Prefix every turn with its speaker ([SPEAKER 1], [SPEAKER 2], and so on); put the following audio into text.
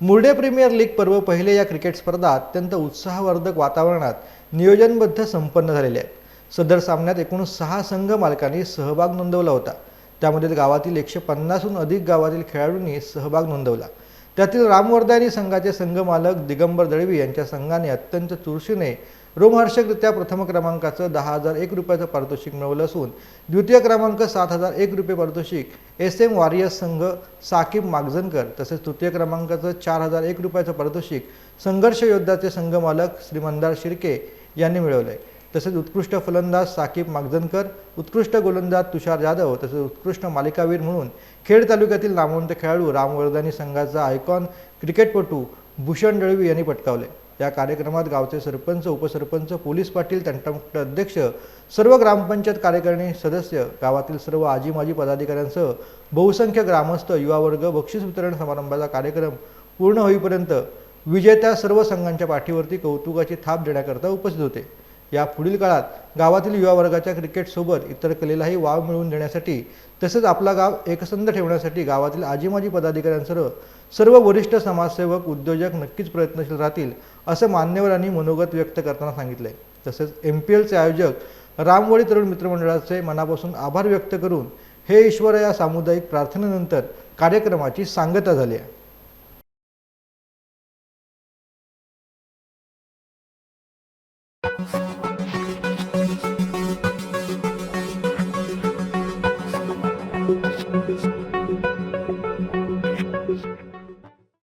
[SPEAKER 1] मुर्डे premier league पर्व पहिले या क्रिकेट स्पर्धा अत्यंत उत्साहवर्धक वातावरणात नियोजनबद्ध संपन्न झालेले आहेत. सदर सामन्यात एकूण सहा संघ मालकांनी सहभाग नोंदवला होता. त्यामध्ये गावातील एकशे पन्नासहून अधिक गावातील खेळाडूंनी सहभाग नोंदवला. त्यातील रामवर्धानी संघाचे संघमालक दिगंबर दळवी यांच्या संघाने अत्यंत चुरशीने रोमहर्षकरित्या प्रथम क्रमांकाचं दहा हजार एक रुपयाचं पारितोषिक मिळवलं असून द्वितीय क्रमांक सात हजार एक रुपये पारितोषिक एस एम वॉरियर्स संघ साकीब मागजनकर तसेच तृतीय क्रमांकाचं चार हजार एक रुपयाचं पारितोषिक संघर्ष योद्धाचे संघमालक श्रीमंदार शिर्के यांनी मिळवलं आहे तसेच उत्कृष्ट फलंदाज साकीब मागजनकर उत्कृष्ट गोलंदाज तुषार जाधव तसेच उत्कृष्ट मालिकावीर म्हणून खेड तालुक्यातील नामवंत खेळाडू रामवर्धानी संघाचा आयकॉन क्रिकेटपटू भूषण दळवी यांनी पटकावले. या कार्यक्रमात गावचे सरपंच उपसरपंच पोलीस पाटील तंटामुक्त अध्यक्ष सर्व ग्रामपंचायत कार्यकारिणी सदस्य गावातील सर्व आजी माजी पदाधिकाऱ्यांसह बहुसंख्य ग्रामस्थ युवा वर्ग बक्षीस वितरण समारंभाचा कार्यक्रम पूर्ण होईपर्यंत विजेत्या सर्व संघांच्या पाठीवरती कौतुकाची थाप देण्याकरता उपस्थित होते. या पुढील काळात गावातील युवा वर्गाच्या क्रिकेटसोबत इतर कलेलाही वाव मिळवून देण्यासाठी तसेच आपला गाव एकसंध ठेवण्यासाठी गावातील आजीमाजी पदाधिकाऱ्यांसह सर्व वरिष्ठ समाजसेवक उद्योजक नक्कीच प्रयत्नशील राहतील असं मान्यवरांनी मनोगत व्यक्त करताना सांगितले तसेच एम पी एलचे आयोजक रामवळी तरुण मित्रमंडळाचे मनापासून आभार व्यक्त करून हे ईश्वर या सामुदायिक प्रार्थनेनंतर कार्यक्रमाची सांगता झाली आहे.